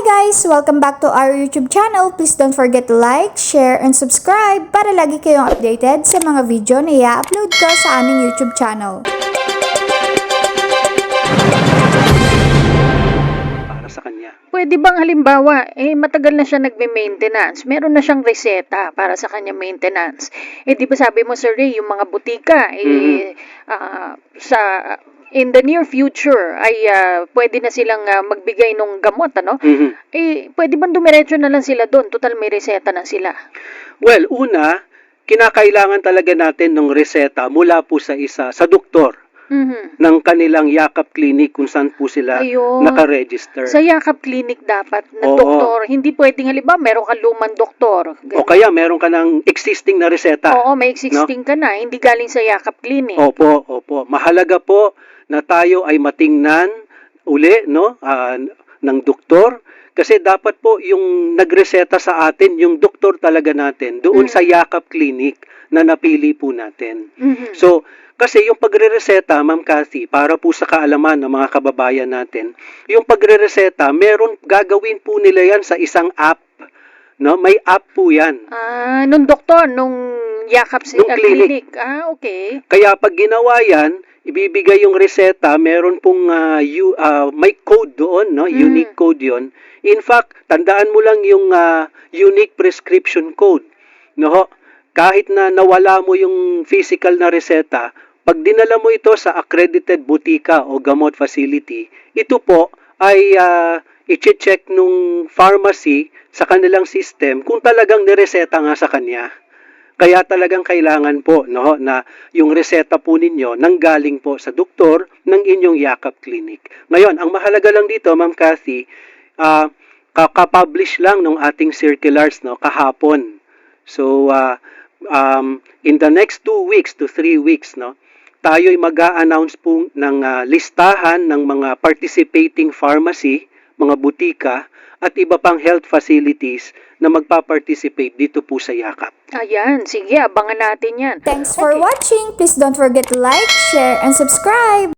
guys! Welcome back to our YouTube channel. Please don't forget to like, share, and subscribe para lagi kayong updated sa mga video na i-upload ko sa aming YouTube channel. para sa kanya. Pwede bang halimbawa, eh matagal na siya nagme-maintenance, meron na siyang reseta para sa kanya maintenance. Eh di ba sabi mo Sir Ray, yung mga butika, eh ah, sa in the near future ay ah, pwede na silang ah, magbigay ng gamot, ano? Mhm. Eh pwede bang dumiretso na lang sila doon? Total may reseta na sila. Well, una, kinakailangan talaga natin ng reseta mula po sa isa, sa doktor Mhm. ng kanilang Yakap Clinic kung saan po sila Ayun. nakaregister. Sa Yakap Clinic dapat na Oo. doktor, hindi pwedeng halimbawa meron kang lumang doktor. O kaya meron ka ng existing na reseta. Oo, may existing ka na, hindi galing sa Yakap Clinic. Opo, opo. Mahalaga po na tayo ay matingnan uli no ah, ng doktor kasi dapat po yung nagreseta sa atin yung doktor talaga natin doon Mm. sa Yakap Clinic na napili po natin. Mhm. So, kasi yung pagre-reseta, Ma'am Cathy, para po sa kaalaman ng mga kababayan natin, yung pagre-reseta, meron gagawin po nila yan sa isang app. No? May app po yan. Ah, nung doktor, nung yakap si Nung ah, clinic. clinic. Ah, okay. Kaya pag ginawa yan, ibibigay yung reseta, meron pong ah, you, ah, may code doon, no? Mm. unique code yon. In fact, tandaan mo lang yung ah, unique prescription code. No? Kahit na nawala mo yung physical na reseta, pag dinala mo ito sa accredited butika o gamot facility, ito po ay uh, i-check nung pharmacy sa kanilang system kung talagang nireseta nga sa kanya. Kaya talagang kailangan po no na yung reseta po ninyo nanggaling po sa doktor ng inyong Yakap Clinic. Ngayon, ang mahalaga lang dito, Ma'am Cathy, ah kaka-publish lang ng ating circulars no kahapon. So ah, um, in the next two weeks to three weeks no, tayo ay mag-a-announce po ng ah, listahan ng mga participating pharmacy, mga butika at iba pang health facilities na magpa-participate dito po sa Yakap. Ayan, sige, abangan natin yan. Thanks for Okay. watching! Please don't forget to like, share, and subscribe!